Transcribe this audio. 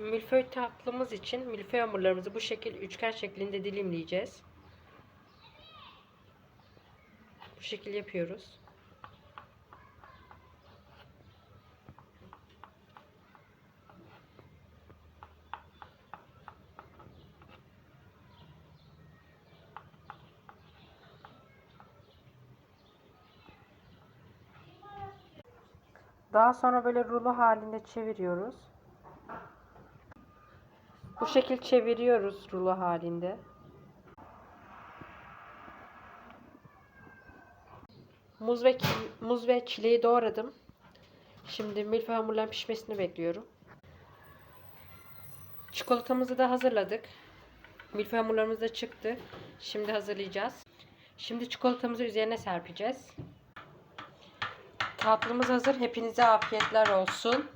Milföy tatlımız için milföy hamurlarımızı bu şekil üçgen şeklinde dilimleyeceğiz. Bu şekil yapıyoruz. Daha sonra böyle rulo halinde çeviriyoruz. Bu şekil çeviriyoruz rulo halinde. Muz ve muz ve çileği doğradım. Şimdi milföy hamurların pişmesini bekliyorum. Çikolatamızı da hazırladık. Milföy hamurlarımız da çıktı. Şimdi hazırlayacağız. Şimdi çikolatamızı üzerine serpeceğiz. Tatlımız hazır. Hepinize afiyetler olsun.